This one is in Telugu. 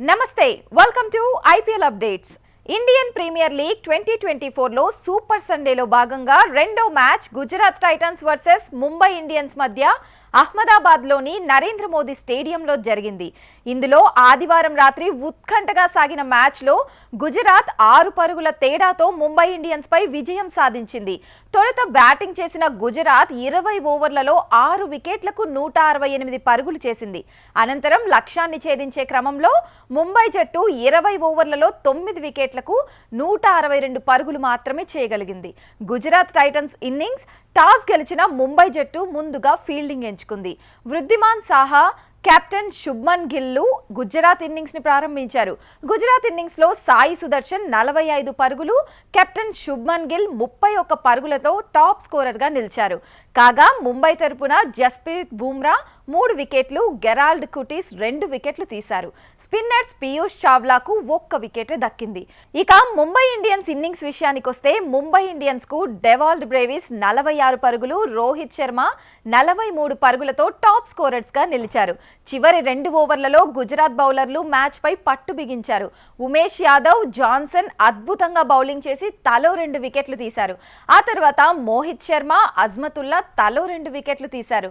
నమస్తే welcome to IPL updates Indian Premier League twenty twenty ఫోర్లో సూపర్ సండేలో భాగంగా రెండో match Gujarat Titans versus Mumbai Indians మధ్య అహ్మదాబాద్లోని నరేంద్ర మోదీ స్టేడియంలో జరిగింది. ఇందులో ఆదివారం రాత్రి ఉత్కంఠగా సాగిన మ్యాచ్లో గుజరాత్ ఆరు పరుగుల తేడాతో ముంబై ఇండియన్స్పై విజయం సాధించింది. తొలుత బ్యాటింగ్ చేసిన గుజరాత్ ఇరవై ఓవర్లలో ఆరు వికెట్లకు నూట అరవై ఎనిమిది పరుగులు చేసింది. అనంతరం లక్ష్యాన్ని ఛేదించే క్రమంలో ముంబై జట్టు ఇరవై ఓవర్లలో తొమ్మిది వికెట్లకు నూట అరవై రెండు పరుగులు మాత్రమే చేయగలిగింది. గుజరాత్ టైటన్స్ ఇన్నింగ్స్ టాస్ గెలిచిన ముంబై జట్టు ముందుగా ఫీల్డింగ్ ఎంచుకుంది. వృద్ధిమాన్ సాహా కెప్టెన్ శుభ్మన్ గిల్లు గుజరాత్ ఇన్నింగ్స్ని ప్రారంభించారు. గుజరాత్ ఇన్నింగ్స్లో సాయి సుదర్శన్ నలభై ఐదు పరుగులు కెప్టెన్ శుభ్మన్ గిల్ ముప్పై ఒక్క పరుగులతో టాప్ స్కోరర్గా నిలిచారు. కాగా ముంబై తరపున జస్ప్రీత్ బూమ్రా మూడు వికెట్లు గెరాల్డ్ కుటీస్ రెండు వికెట్లు తీశారు. స్పిన్నర్స్ పీయూష్ చావ్లాకు ఒక్క వికెట్ దక్కింది. ఇక ముంబై ఇండియన్స్ ఇన్నింగ్స్ విషయానికి వస్తే ముంబై ఇండియన్స్కు డెవాల్డ్ బ్రేవిస్ నలభై ఆరు పరుగులు రోహిత్ శర్మ నలభై మూడు పరుగులతో టాప్ స్కోరర్స్గా నిలిచారు. చివరి రెండు ఓవర్లలో గుజరాత్ బౌలర్లు మ్యాచ్ పై పట్టు బిగించారు. ఉమేష్ యాదవ్ జాన్సన్ అద్భుతంగా బౌలింగ్ చేసి తలో రెండు వికెట్లు తీశారు. ఆ తర్వాత మోహిత్ శర్మ అజ్మతుల్లా తలో రెండు వికెట్లు తీశారు.